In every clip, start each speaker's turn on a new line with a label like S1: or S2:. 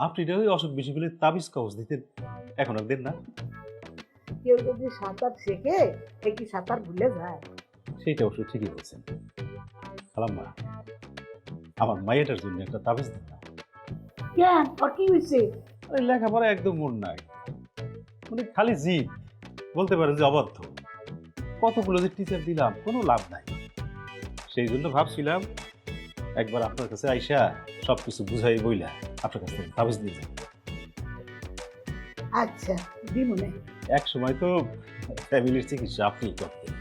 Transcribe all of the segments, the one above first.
S1: আপনি ওই অসুখ বেশি হলে তাবিজ কবজ দিতেন। এখন আর দেন না।
S2: কেউ যদি সাঁতার শেখে সে কি সাঁতার ভুলে যায়?
S1: সেইটা অবশ্য ঠিকই বলছেন। খালাম্মা আমার মাইয়াটার জন্য একটা তাবিজ দেন না।
S2: কেন? আর কি হয়েছে?
S1: ওই লেখাপড়া একদম মন নাই। মানে খালি জিদ। বলতে পারেন যে অবাধ্য। কতগুলো যে টিচার দিলাম কোনো লাভ নাই। সেই জন্য ভাবছিলাম একবার আপনার কাছে আইসা সব কিছু বুঝাই বইলা। আপনার কাছ থেকে তাবিজ
S2: আচ্ছা দিমনে
S1: এক সময় তো ফ্যামিলির চিকিৎসা আপনিই করতেন।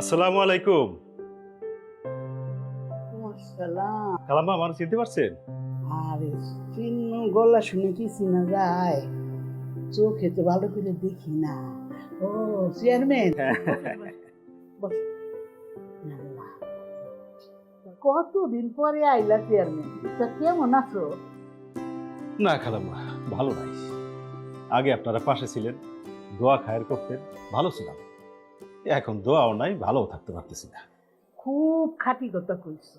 S1: আসসালামু আলাইকুম। কালাম্মা আমার চিনতে পারছেন?
S2: আরে চিহ্ন গলা শুনে কি চিনা যায়? চোখে তো ভালো করে দেখি না। ও চেয়ারম্যান। আল্লাহ। কতদিন পরে আইলা চেয়ারম্যান? তা কেমন আছো?
S1: না খালাম্মা ভালো নাই। আগে আপনারা পাশে ছিলেন দোয়া খায়ের করতেন ভালো ছিলাম। এখন দোয়াও নাই ভালোও থাকতে পারতেছি না।
S2: খুব খাটি কথা কইছো।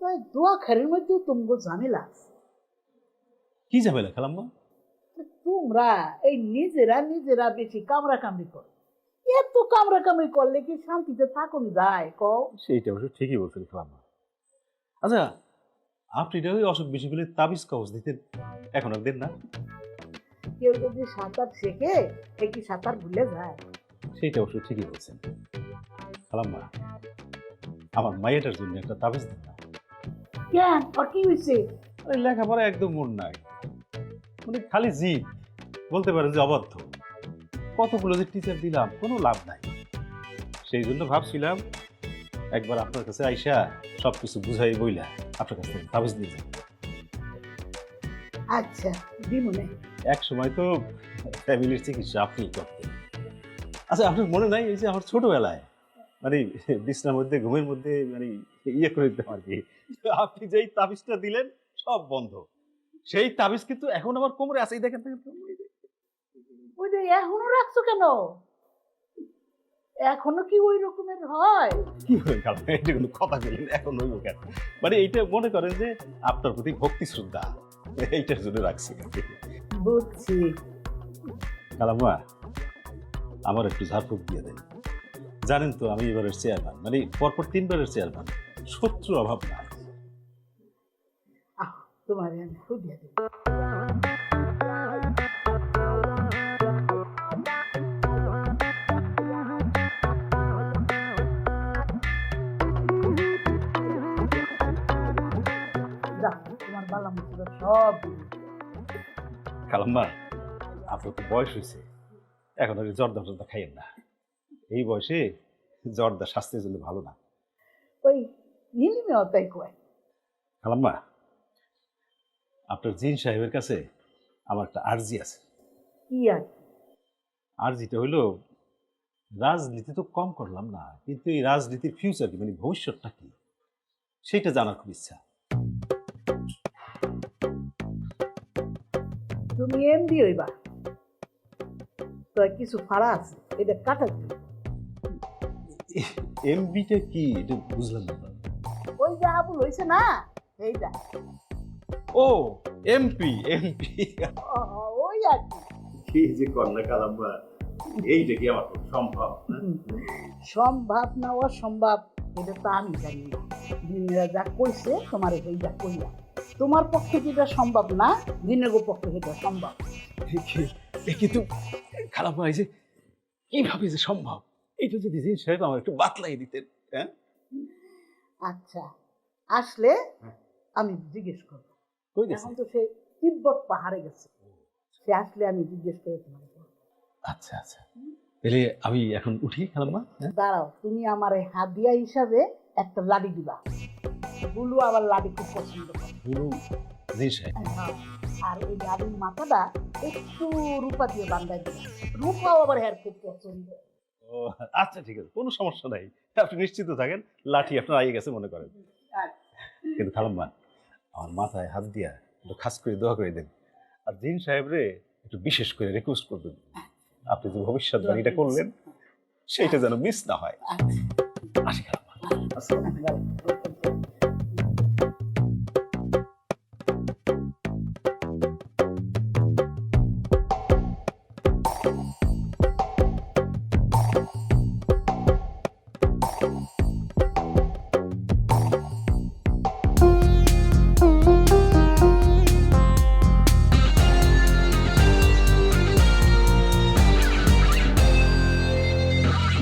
S2: তাই দোয়া খারের মধ্যে তোমাকে ঝামেলা আছে।
S1: কি ঝামেলা খালাম্মা?
S2: তোমরা এই নিজেরা নিজেরা বেশি কামড়া কামড়ি করো। এত কামড়া কামড়ি করলে কি শান্তিতে থাকুন যায়? কও।
S1: সেইটা অবশ্য ঠিকই বলছেন খালাম্মা। আচ্ছা আপনি এটা ওই অসুখ বেশি হলে তাবিজ কবজ দিতেন। এখন আর দেন না।
S2: কেউ যদি সাঁতার শেখে সে কি সাঁতার ভুলে যায়?
S1: সেইটা অবশ্য ঠিকই বলছেন। খালাম্মা আমার মায়েটার জন্য একটা তাবিজ দেন না।
S2: কেন? আর কি হয়েছে
S1: ওই লেখাপড়া একদম মন নাই। মানে খালি জিদ বলতে পারেন যে অবাধ্য। কতগুলো যে টিচার দিলাম কোনো লাভ নাই। সেই জন্য ভাবছিলাম একবার আপনার কাছে আইসা সব কিছু বুঝাই বইলা আপনার কাছ থেকে তাবিজ দিয়ে
S2: আচ্ছা দিমনে।
S1: এক সময় তো ফ্যামিলির চিকিৎসা আপনিই করতেন। আচ্ছা আপনার মনে নাই এই যে আমার ছোটবেলায়? মানে বিছনার মধ্যে ঘুমের মধ্যে মানে ইয়ে করে দিতাম আর কি। আপনি যেই তাবিজটা দিলেন সব বন্ধ। সেই তাবিজ কিন্তু এখন আমার কোমরে আছে এই দেখেন
S2: ওই যে এখনও রাখছো কেন? এখনও কি ওই রকমের হয়?
S1: কি হয়ে এটা কোনো কথা বললেন এখন হইব কেন? মানে এইটা মনে করেন যে আপনার প্রতি ভক্তি শ্রদ্ধা এইটার জন্য রাখছি
S2: বুঝছি।
S1: কালামা আমার একটু ঝাড়ফুঁক দিয়ে দেন। জানেন তো আমি এবারের চেয়ারম্যান মানে পরপর তিনবারের চেয়ারম্যান শত্রু অভাব না।
S2: তোমার আমি দেব। তোমার বালা মুসিবত সব দূর যাবে।
S1: কালাম্মা আপনার তো বয়স হয়েছে। এখন আর জর্দা টর্দা খাইয়েন না। এই বয়সে জর্দা স্বাস্থ্যের জন্য ভালো না।
S2: ওই কয়।
S1: কালাম্মা আপনার জিন সাহেবের কাছে আমার একটা আর্জি আছে।
S2: কি আর
S1: আর্জিটা হইল রাজনীতি তো কম করলাম না কিন্তু এই রাজনীতির ফিউচার কি মানে ভবিষ্যৎটা কি সেটা জানার খুব ইচ্ছা।
S2: তুমি এমডি হইবা। তো কিছু ফাড়া আছে এটা কাটাচ্ছি
S1: এমবিটা কি এটা বুঝলাম না।
S2: ওই যে আবুল হয়েছে না এইটা
S1: ও এমপি এমপি
S2: ওই আর কি।
S1: কি যে কন্যা কালাম্বা? এইটা কি আমার সম্ভব
S2: সম্ভব না অসম্ভব। এটা তো আমি জানি না। দিনেরা যা কইছে তোমার এইটা কইলা তোমার পক্ষে যেটা সম্ভব না? দিনের পক্ষে সেটা সম্ভব?
S1: কিন্তু খারাপ হয় যে কীভাবে যে সম্ভব এইটা যদি জিন সাহেব আমার একটু বাতলাই দিতেন হ্যাঁ?
S2: আচ্ছা আসলে আমি জিজ্ঞেস করব।
S1: কই গেছে?
S2: এখন তো সে তিব্বত পাহাড়ে গেছে। সে আসলে আমি জিজ্ঞেস করে তোমার
S1: আচ্ছা আচ্ছা। তাহলে আমি এখন উঠি খালাম্মা হ্যাঁ?
S2: দাঁড়াও তুমি আমার এই হাদিয়া হিসাবে একটা লাডি দিবা। বুলু আবার লাডি খুব পছন্দ করে।
S1: জিন সাহেব।
S2: হ্যাঁ, আর ওই লাডির মাথাটা একটু রূপা দিয়ে বান্ধাই দিবা। রূপাও আবার হ্যার খুব পছন্দ।
S1: ও আচ্ছা ঠিক আছে কোনো সমস্যা নাই। আপনি নিশ্চিত থাকেন লাঠি আপনার আগে গেছে মনে করেন। কিন্তু খালাম্মা আমার মাথায় হাত দিয়া একটু খাস করে দোয়া করে দেন। আর জিন সাহেবরে একটু বিশেষ করে রিকোয়েস্ট করবেন। আপনি যে ভবিষ্যৎবাণীটা করলেন সেইটা যেন মিস না হয়।
S2: আচ্ছা।
S1: আসি খেলা আসসালামু আলাইকুম।
S2: ভালো।